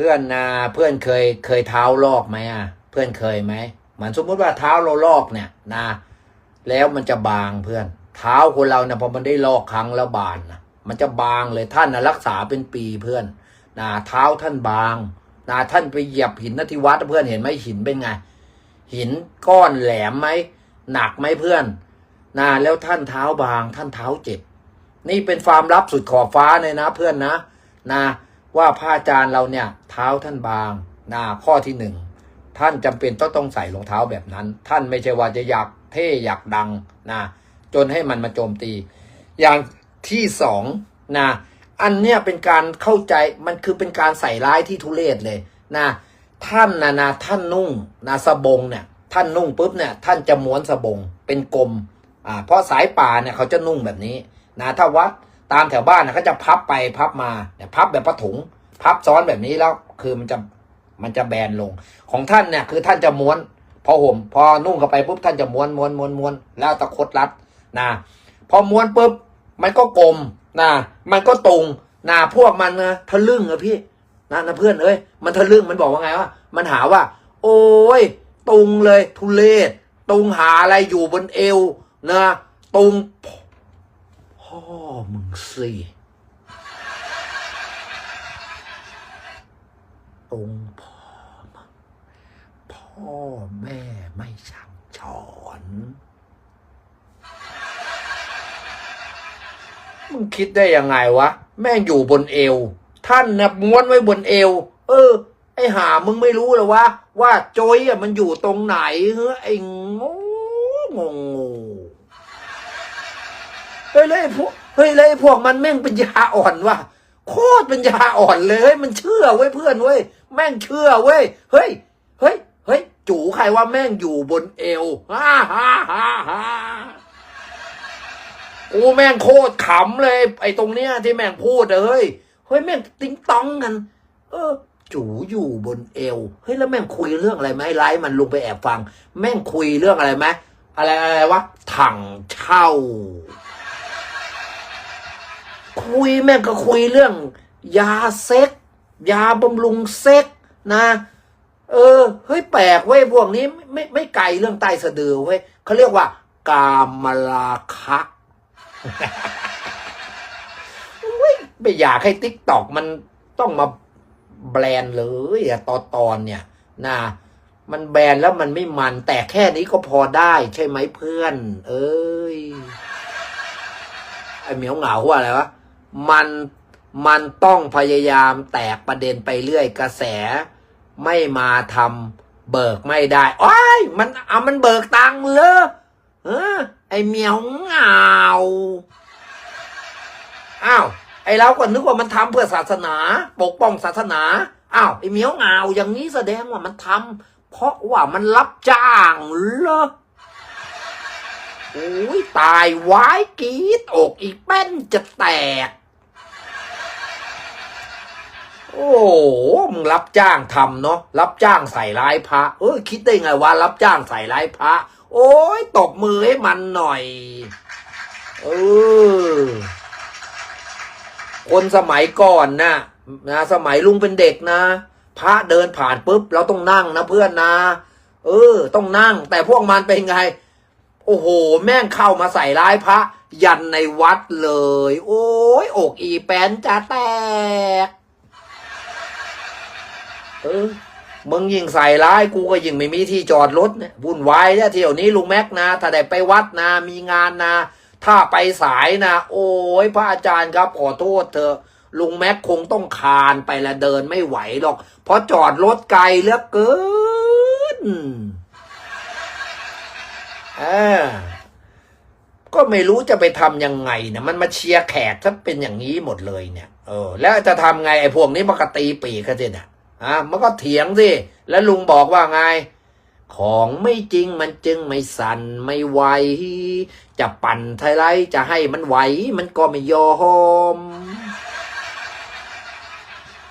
พื่อนนะเพื่อนเคยเคยเท้าลอกไหมอะ เพื่อนเคยไหมเหมือนสมมติว่าเท้าเราลอกเนี่ยนะแล้วมันจะบางเพื่อน เท้าคนเราเนี่ยพอมันได้ลอกครั้งแล้วบานนะมันจะบางเลยท่านนะรักษาเป็นปีเพื่อนนะเท้าท่านบางนะท่านไปเหยียบหินนที่วัดเพื่อนเห็นไหมหินเป็นไง หินก้อนแหลมไหมหนักไหมเพื่อนนะแล้วท่านเท้าบาง ท่านเท้าเจ็บ นี่เป็นความลับสุดขอบฟ้าเลยนะ เพื่อนนะนะ ว่าพระอาจารย์เราเนี่ยเท้าท่านบางนะข้อที่หนึ่งท่านจำเป็นต้องต้องใส่รองเท้าแบบนั้น ท่านไม่ใช่ว่าจะอยากเท่อยากดังนะจนให้มันมาโจมตี อย่างที่สองนะอันเนี้ยเป็นการเข้าใจมันคือเป็นการใส่ร้ายที่ทุเรศเลยนะท่านนะนะท่านนุ่งนะสบงเนี่ยท่านนุ่งปุ๊บเนี่ยท่านจะม้วนสบงเป็นกลมอ่าเพราะสายป่าเนี่ยเขาจะนุ่งแบบนี้นะถ้าวัด ตามแถวบ้านนะเขาจะพับไปพับมาเนี่ยพับแบบผ้าถุง พับซ้อนแบบนี้แล้วคือมันจะมันจะแบนลง ของท่านเนี่ยคือท่านจะม้วน พอห่มพอนุ่งเข้าไปปุ๊บท่านจะม้วนม้วนม้วนม้วนแล้วตะคดรัดนะพอม้วนปุ๊บมันก็กลมนะมันก็ตรงนะพวกมันนะทะลึ่งอะพี่นะนะเพื่อนเอ้ยมันทะลึ่งมันบอกว่าไงวะมันหาว่า โอ้ยตรงเลยทุเลศตรงหาอะไรอยู่บนเอวนะตรง พ่อมึงสิตรงพ่อมึงพ่อแม่ไม่สั่งสอนมึงคิดได้ยังไงวะ แม่งอยู่บนเอว ท่านนะม้วนไว้บนเอว เออ ไอหามึงไม่รู้เหรอวะ ว่าโจยอะมันอยู่ตรงไหนเฮ้ยไอ้งงง เฮ้ยเลยพวกเฮ้ยเลยพวกมันแม่งเป็นยาอ่อนว่ะโคตรเป็นยาอ่อนเลยเฮ้ยมันเชื่อเว้ยเพื่อนเว้ยแม่งเชื่อเว้ยเฮ้ยเฮ้ยเฮ้ยจูใครว่าแม่งอยู่บนเอวฮ่าฮ่าฮ่าฮ่ากูแม่งโคตรขำเลย ไอ้ตรงเนี้ยที่แม่งพูดเฮ้ยเฮ้ยแม่งติ้งต้องกัน เออจูอยู่บนเอวเฮ้ยแล้วแม่งคุยเรื่องอะไรไหมไลฟ์มันลงไปแอบฟัง แม่งคุยเรื่องอะไรไหมอะไรอะไรวะถังเช่า คุยแม่งก็คุยเรื่อง ยาเซ็ก ยาบำรุงเซ็กนะ เออเฮ้ยแปลกเว้ยพวกนี้ไม่ไม่ไกลเรื่องใต้สะดือเว้ยเขาเรียกว่า กามราคะอุ๊ยไม่อยากให้ติ๊กตอกมันต้องมาแบรนด์เลยอะตอนตอนเนี่ยนะมันแบนแล้วมันไม่มัน แต่แค่นี้ก็พอได้ใช่ไหมเพื่อน เอ้ย ไอเหมียวเหงาว่าอะไรวะ มันมันต้องพยายามแตกประเด็นไปเรื่อยกระแส ไม่มาทำเบิกไม่ได้โอ้ยมันเอามันเบิกตังเลยเออไอเมียวเงาอ้าวไอเราก็นึกว่ามันทำเพื่อศาสนา ปกป้องศาสนาอ้าวไอเมียวเงาอย่างนี้แสดงว่ามันทำเพราะว่ามันรับจ้างเหรอโอ้ยตายวายกีดอกอีกแป้นจะแตก โอ้โหมึงรับจ้างทำเนาะรับจ้างใส่ร้ายพระเออคิดได้ไงว่ารับจ้างใส่ร้ายพระ โอ้ยตบมือให้มันหน่อยเออคนสมัยก่อนนะนะ สมัยลุงเป็นเด็กนะพระเดินผ่านปุ๊บเราต้องนั่งนะเพื่อนนะเออ ต้องนั่ง แต่พวกมันเป็นไง โอ้โห แม่งเข้ามาใส่ร้ายพระ ยันในวัดเลย โอ้ยอกอีแปนจะแตก เออมึงยิ่งใส่ร้ายกูก็ยิ่งไม่มีที่จอดรถเนี่ยวุ่นวายเนี่ยเที่ยวนี้ลุงแม็กนะถ้าได้ไปวัดนะมีงานนะถ้าไปสายนะโอ้ยพระอาจารย์ครับขอโทษเถอะลุงแม็กคงต้องคานไปละเดินไม่ไหวหรอก เพราะจอดรถไกลเหลือเกินเออก็ไม่รู้จะไปทำยังไงนะมันมาเชียร์แขกถ้าเป็นอย่างนี้หมดเลยเนี่ยเออแล้วจะทำไงไอ้พวกนี้มันก็ตีปีกกันสิเนี่ย อะมันก็เถียงสิ แล้วลุงบอกว่าไง ของไม่จริงมันจึงไม่สั่นไม่ไหว จะปั่นไทยไรจะให้มันไหว มันก็ไม่ยอม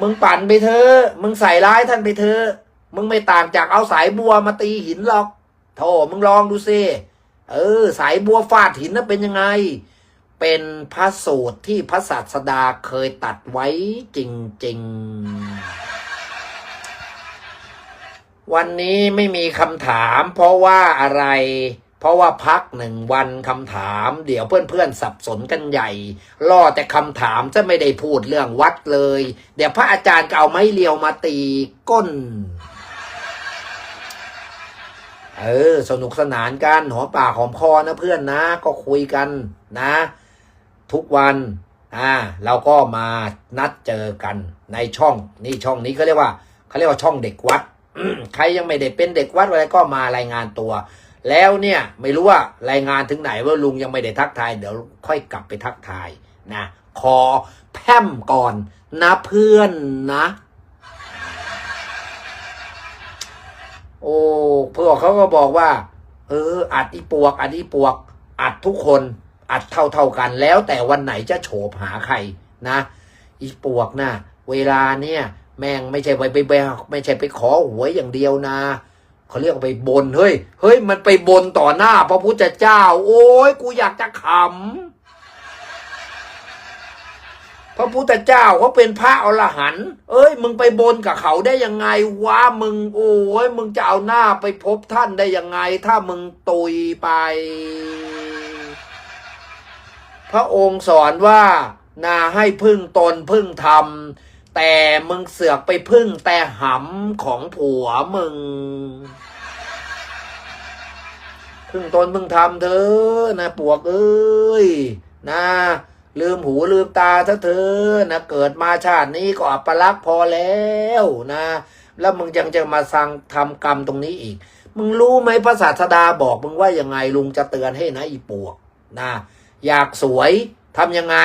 มึงปั่นไปเถอะ มึงใส่ร้ายท่านไปเถอะ มึงไม่ต่างจากเอาสายบัวมาตีหินหรอก โธ่มึงลองดูสิ เออ สายบัวฟาดหินน่ะเป็นยังไงเป็นพระสูตรที่พระศาสดาเคยตัดไว้จริง ๆ วันนี้ไม่มีคำถามเพราะว่าอะไร เพราะว่าพักหนึ่งวันคำถาม เดี๋ยวเพื่อนๆสับสนกันใหญ่ล่อแต่คำถามจะไม่ได้พูดเรื่องวัดเลย เดี๋ยวพระอาจารย์ก็เอาไม้เรียวมาตีก้น เออ สนุกสนานกันหอมปากหอมคอนะเพื่อนนะ ก็คุยกันนะ ทุกวันอ่าเราก็มานัดเจอกันในช่องนี่ช่องนี้เขาเรียกว่าเขาเรียกว่าช่องเด็กวัด ใครยังไม่ได้เป็นเด็กวัดอะไรก็มารายงานตัว แล้วเนี่ยไม่รู้ว่ารายงานถึงไหนว่าลุงยังไม่ได้ทักทาย เดี๋ยวค่อยกลับไปทักทายนะขอแพมก่อนนะเพื่อนนะ โอ้เพื่อเขาก็บอกว่า เออ อัดอีปวก อัดอีปวก อัดทุกคนอัดเท่าเท่าๆกันแล้วแต่วันไหนจะโฉบหาใครนะ อีปวกนะ่ะ เวลาเนี่ย แม่งไม่ใช่ไปไปไปไม่ใช่ไปขอหวยอย่างเดียวนะเขาเรียกไปบนเฮ้ยเฮ้ย มันไปบนต่อหน้า พระพุทธเจ้า โอ้ยกูอยากจะขำพระพุทธเจ้าเขาเป็นพระอรหันต์เอ้ย มึงไปบนกับเขาได้ยังไงวะมึง โอ้ยมึงจะเอาหน้าไปพบท่านได้ยังไง ถ้ามึงตุยไป พระองค์สอนว่านาให้พึ่งตนพึ่งธรรม แต่มึงเสือกไปพึ่งแต่หำของผัวมึง พึ่งตนพึ่งธรรมเธอนะปวกเอ้ยนะ ลืมหูลืมตาซะเธอนะเกิดมาชาตินี้ก็อัปลักษ์พอแล้วนะ แล้วมึงยังจะมาสั่งทำกรรมตรงนี้อีก มึงรู้ไหมพระศาสดาบอกมึงว่ายังไงลุงจะเตือนให้นะอีปวกนะ อยากสวยทำยังไง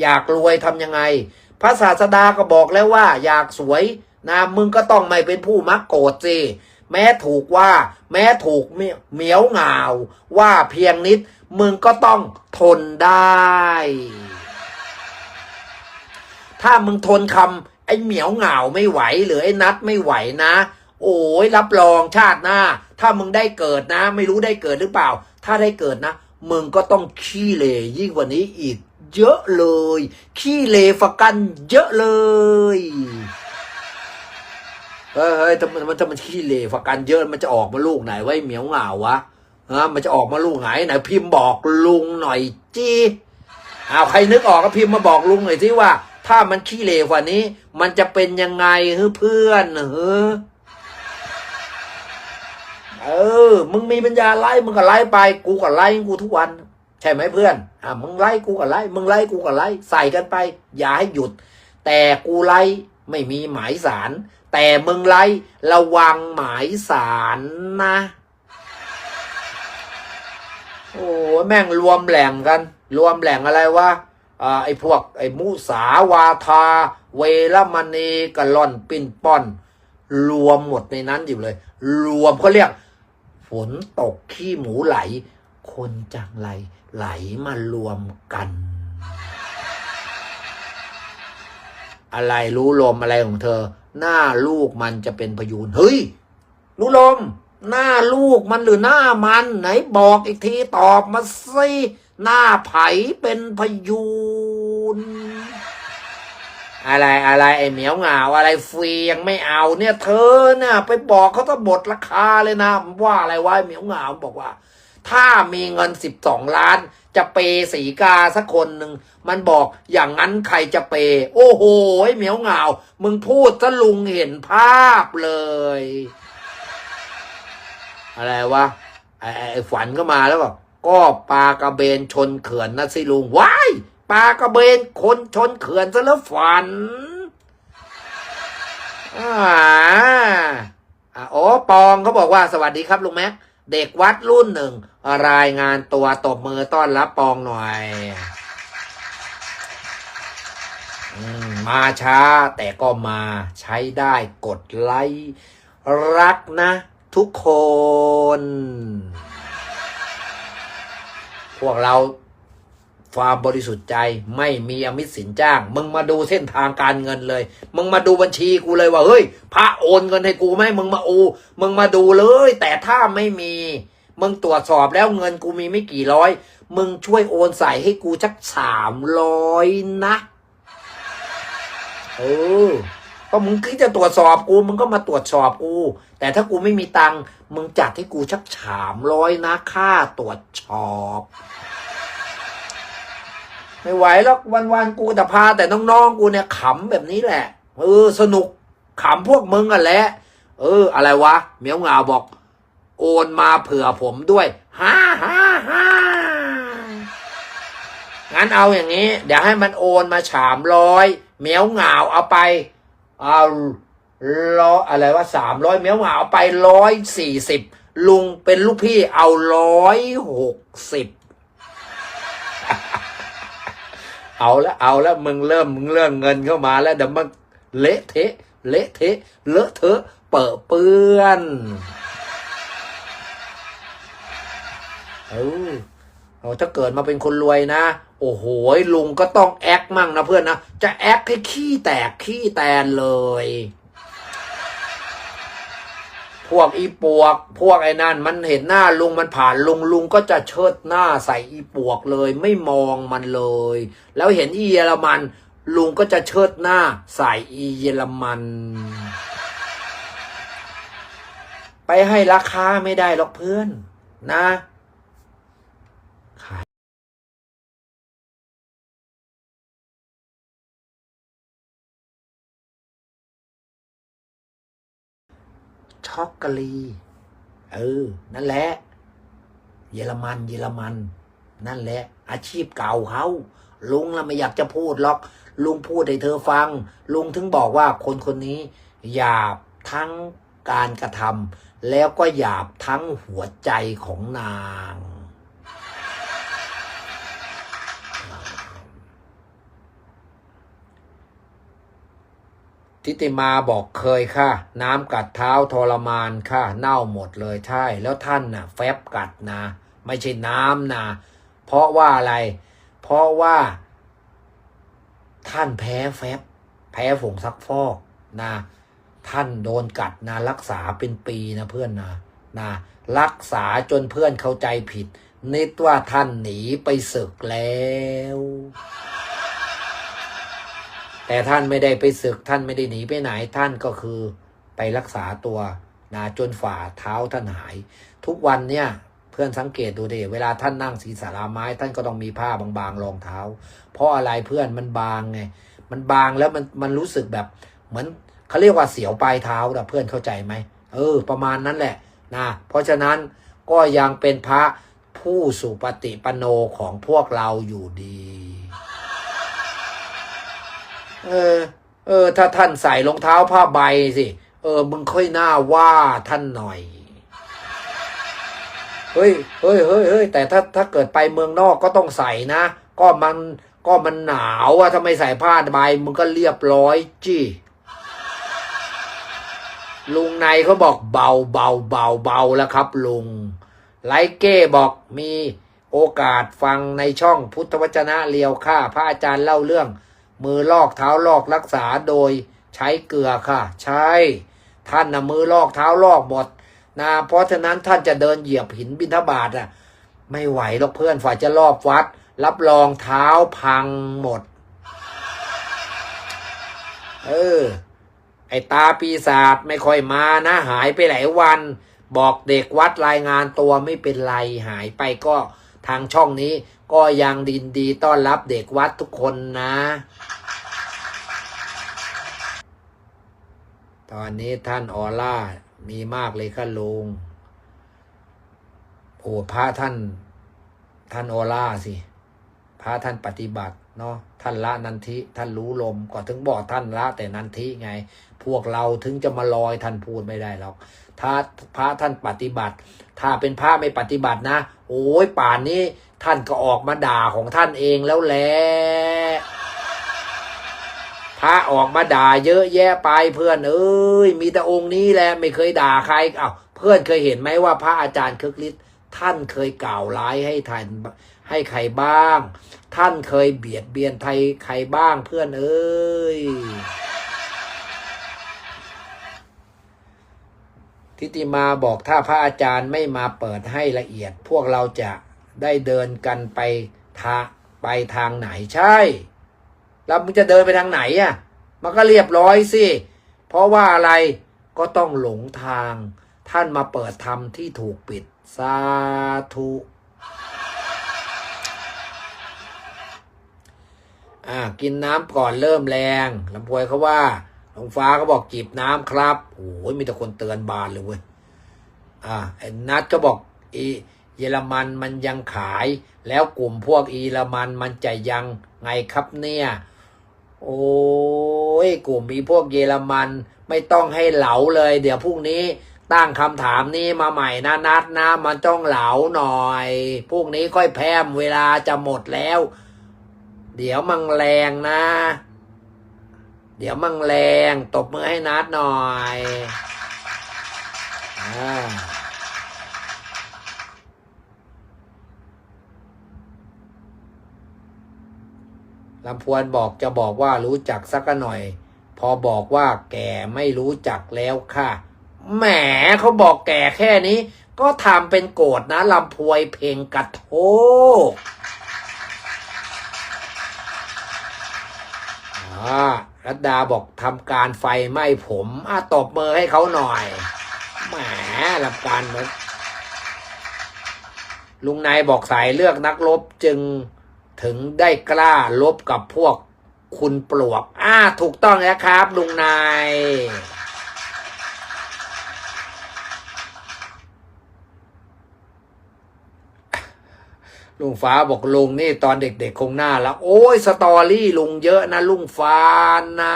อยากรวยทำยังไง พระศาสดาก็บอกแล้วว่า อยากสวยนะมึงก็ต้องไม่เป็นผู้มักโกรธสิแม้ถูกว่า แม้ถูกเหมียวเหงาว่าเพียงนิด มึงก็ต้องทนได้ ถ้ามึงทนคำไอ้เหมียวเหงาไม่ไหว หรือไอ้นัดไม่ไหวนะ โอ้ยรับรองชาติหน้า ถ้ามึงได้เกิดนะ ไม่รู้ได้เกิดหรือเปล่า ถ้าได้เกิดนะ มึงก็ต้องขี้เลยิ่งกว่านี้อีก เยอะเลย ขี้เลฝกันเยอะเลยเฮ้ยเฮ้ยถ้ามันมันถ้ามันขี้เลฝกันเยอะมันจะออกมาลูกไหนไว้เหมียวเหงาวะฮะมันจะออกมาลูกไหนไหนพิมพ์บอกลุงหน่อยจีอ้าวใครนึกออกก็พิมพ์มาบอกลุงหน่อยสิว่า ถ้ามันขี้เลกว่านี้ มันจะเป็นยังไงเฮ้ยเพื่อนเฮ้ยเออ มึงมีปัญญาไล่มึงก็ไล่ไป กูก็ไล่กูทุกวัน ช่ไหมเพื่อน อะมึงไล่กูก็ไล่ มึงไล่กูก็ไล่ ใส่กันไป อย่าให้หยุด แต่กูไล่ไม่มีหมายสาร แต่มึงไล่ระวังหมายสารนะ โอ้แม่งรวมแหล่งกัน รวมแหล่งอะไรวะอ่าไอ้พวกไอ้มุสาวาทา เวรมณีกะล่อนปินป้อน รวมหมดในนั้นอยู่เลย รวมเขาเรียก ฝนตกขี้หมูไหล คนจังไร ไหลมารวมกัน อะไรรู้ลมอะไรของเธอ หน้าลูกมันจะเป็นพยูนเฮ้ยรู้ลม หน้าลูกมันหรือหน้ามัน ไหนบอกอีกทีตอบมาสิหน้าไผเป็นพยูนอะไรอะไรไอ้เหมียวเหงาอะไรฟรียังไม่เอาเนี่ยเธอน่ะไปบอกเขาต้องบดราคาเลยนะว่าอะไรวะไอ้เหมียวเหงาบอกว่า ถ้ามีเงินสิบสองล้าน จะเปย์สีกาสักคนหนึ่ง มันบอกอย่างนั้นใครจะเปย์โอ้โหเหมียวเหงา มึงพูดซะลุงเห็นภาพเลย อะไรวะไอ้ไอ้ฝันก็มาแล้วบอกก็ปลากระเบนชนเขื่อนนะสิลุงว้ายปลากระเบนคนชนเขื่อนซะแล้วฝันอ่าอะโอ้ปองเขาบอกว่าสวัสดีครับลุงแม็ก เด็กวัดรุ่นหนึ่ง รายงานตัวตบมือต้อนรับปองหน่อยอมมาช้าแต่ก็มาใช้ได้กดไลค์รักนะ ทุกคน พวกเรา ความบริสุทธิ์ใจไม่มีอมิตสินจ้าง มึงมาดูเส้นทางการเงินเลย มึงมาดูบัญชีกูเลยว่าเฮ้ย พระโอนเงินให้กูไหมมึงมาอู มึงมาดูเลย แต่ถ้าไม่มี มึงตรวจสอบแล้วเงินกูมีไม่กี่ร้อย มึงช่วยโอนใส่ให้กูสักสามร้อยนะเออก็มึงคิดจะตรวจสอบกู มึงก็มาตรวจสอบกู แต่ถ้ากูไม่มีตังค์มึงจัดให้กูชักฉามร้อยนะค่าตรวจสอบ ไม่ไหวแล้ววันๆกูแต่พาแต่น้องๆกูเนี่ยขำแบบนี้แหละ เออ สนุกขำพวกมึงอะแหละเออ อะไรวะเมียวงาบอก โอนมาเผื่อผมด้วยฮ่าฮ่าฮ่างั้นเอาอย่างนี้ เดี๋ยวให้มันโอนมาฉามร้อยเมียวงาเอาไปเอาร้อยอะไรว่าสามร้อยเมียวงาเอาไปร้อยสี่สิบลุงเป็นลูกพี่เอาร้อยหกสิบ เอาละเอาละมึงเริ่มมึงเริ่มเงินเข้ามาแล้วเดี๋ยวมันเละเทะเละเทะเลอะเทอะเปอะเปื้อนเออถ้าเกิดมาเป็นคนรวยนะ โอ้โหลุงก็ต้องแอคมั่งนะเพื่อนนะ จะแอคให้ขี้แตกขี้แตนเลย พวกอีปวก พวกไอ้นั่นมันเห็นหน้าลุงมันผ่านลุงลุงก็จะเชิดหน้าใส่อีปวกเลย ไม่มองมันเลย แล้วเห็นอีเยอรมัน ลุงก็จะเชิดหน้าใส่อีเยอรมัน ไปให้ราคาไม่ได้หรอกเพื่อนนะ ช็อกกแลตเออ นั่นแหละ เยอรมัน เยอรมัน นั่นแหละ อาชีพเก่าเขาลุงละไม่อยากจะพูดหรอก ลุงพูดให้เธอฟัง ลุงถึงบอกว่าคนคนนี้ หยาบทั้งการกระทำแล้วก็หยาบทั้งหัวใจของนาง ทิติมาบอกเคยค่ะ น้ำกัดเท้าทรมานค่ะ เน่าหมดเลยใช่ แล้วท่านน่ะ แฟบกัดนะ ไม่ใช่น้ำนะ เพราะว่าอะไร เพราะว่า ท่านแพ้แฟบ แพ้ผงซักฟอกนะ ท่านโดนกัดนะรักษาเป็นปีนะเพื่อนนะนะรักษาจนเพื่อนเข้าใจผิดนิดว่าท่านหนีไปศึกแล้ว แต่ท่านไม่ได้ไปศึกท่านไม่ได้หนีไปไหนท่านก็คือไปรักษาตัวนะจนฝ่าเท้าท่านหาย ทุกวันเนี่ยเพื่อนสังเกตดูดิเวลาท่านนั่งศีรษะราไม้ ท่านก็ต้องมีผ้าบางๆรองเท้า เพราะอะไรเพื่อนมันบางไงมันบางแล้วมันมันรู้สึกแบบเหมือนเขาเรียกว่าเสียวปลายเท้านะเพื่อนเข้าใจไหมเออ ประมาณนั้นแหละนะเพราะฉะนั้นก็ยังเป็นพระผู้สุปฏิปโนของพวกเราอยู่ดี เออ เออ ถ้าท่านใส่รองเท้าผ้าใบสิ เออ มึงค่อยหน้าว่าท่านหน่อย เฮ้ย เฮ้ยเฮ้ยเฮ้ยแต่ถ้าถ้าเกิดไปเมืองนอกก็ต้องใส่นะ ก็มันก็มันหนาวอะถ้าไม่ใส่ผ้าใบมึงก็เรียบร้อยจี้ลุงในเขาบอกเบาเบาเบาเบาแล้วครับ ลุง ไลเก้บอกมีโอกาสฟังในช่องพุทธวจนะเลียวค่าพระอาจารย์เล่าเรื่อง มือลอกเท้าลอกรักษาโดยใช้เกลือค่ะ ใช่ท่านนะมือลอกเท้าลอกหมดนะเพราะฉะนั้นท่านจะเดินเหยียบหินบินทบาทอะ ไม่ไหวหรอกเพื่อนฝ่ายจะรอบวัด รับรองเท้าพังหมด เออ ไอตาปีศาจไม่ค่อยมานะ หายไปหลายวัน บอกเด็กวัดรายงานตัวไม่เป็นไรหายไปก็ทางช่องนี้ ก็ยังดินดีต้อนรับเด็กวัดทุกคนนะ ตอนนี้ท่านออร่ามีมากเลยค่ะลุงโอ้พระท่าน ท่านออร่าสิ พระท่านปฏิบัติเนาะท่านละนันทิท่านรู้ลมก็ถึงบอกท่านละแต่นันทิไง พวกเราถึงจะมาลอยท่านพูดไม่ได้หรอก ถ้าพระท่านปฏิบัติ ถ้าเป็นพระไม่ปฏิบัตินะ โอ้ยป่านนี้ท่านก็ออกมาด่าของท่านเองแล้วแหละพระออกมาด่าเยอะแยะไปเพื่อนเอ้ยมีแต่องค์นี้แหละไม่เคยด่าใครเอ้าเพื่อนเคยเห็นไหมว่าพระอาจารย์คึกฤทธิ์ท่านเคยกล่าวร้ายให้ท่านให้ใครบ้าง ท่านเคยเบียดเบียนไทยใครบ้างเพื่อนเอ้ย ทิติมาบอกถ้าพระอาจารย์ไม่มาเปิดให้ละเอียด พวกเราจะได้เดินกันไปทาไปทางไหนใช่ แล้วมึงจะเดินไปทางไหนอะ มันก็เรียบร้อยสิ เพราะว่าอะไรก็ต้องหลงทาง ท่านมาเปิดธรรมที่ถูกปิด สาธุอ่ากินน้ำก่อนเริ่มแรงลำพวยเขาว่า หลวงฟ้าเขาบอกจีบน้ำครับโอ้ยมีแต่คนเตือนบานเลยเว้ยอ่าไอ้นัดก็บอกอีเยอรมันมันยังขาย แล้วกลุ่มพวกอีเยอรมันมันจะยังไงครับเนี่ย โอ้ยกลุ่มอีพวกเยอรมันไม่ต้องให้เหลาเลย เดี๋ยวพรุ่งนี้ตั้งคำถามนี้มาใหม่นะนัดนะมันต้องเหลาหน่อยพรุ่งนี้ค่อยแพมเวลาจะหมดแล้ว เดี๋ยวมังแรงนะ เดี๋ยวมังแรงตบมือให้นัดหน่อยอ่าลำพวนบอกจะบอกว่ารู้จักสักหน่อย พอบอกว่าแกไม่รู้จักแล้วค่ะ แหมเขาบอกแกแค่นี้ ก็ทำเป็นโกรธนะลำพวยเพลงกระโทกอ่า รัตดาบอกทำการไฟไหม้ผมอาตบมือให้เขาหน่อยแหมลำการเหมือนลุงนายบอกสายเลือกนักลบจึงถึงได้กล้าลบกับพวกคุณปลวก อ้า ถูกต้องแล้วครับ ลุงนาย ลุงฟ้าบอกลุงนี่ตอนเด็กๆคงหน้าล้วโอ้ยสตอรี่ลุงเยอะนะลุงฟ้านะ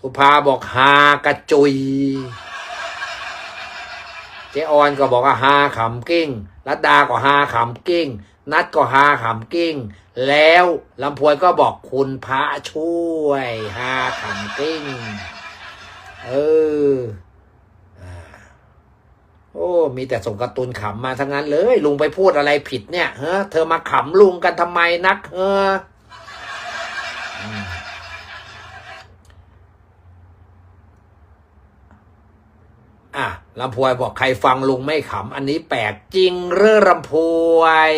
สุภาบอกฮากระจุย เจออนก็บอกว่าฮาขำกิ้งรัตดาก็ฮาขำกิ้ง นัดก็ฮาขำกิ้ง แล้วลำพวยก็บอกคุณพระช่วยฮาขำกิ้ง เออ โอ้ มีแต่ส่งการ์ตูนขำมาทั้งนั้นเลย ลุงไปพูดอะไรผิดเนี่ยเฮ้เธอมาขำลุงกันทำไมนักเฮ้อออะลำพวยบอกใครฟังลุงไม่ขำ อันนี้แปลกจริงเรื่อลำพวย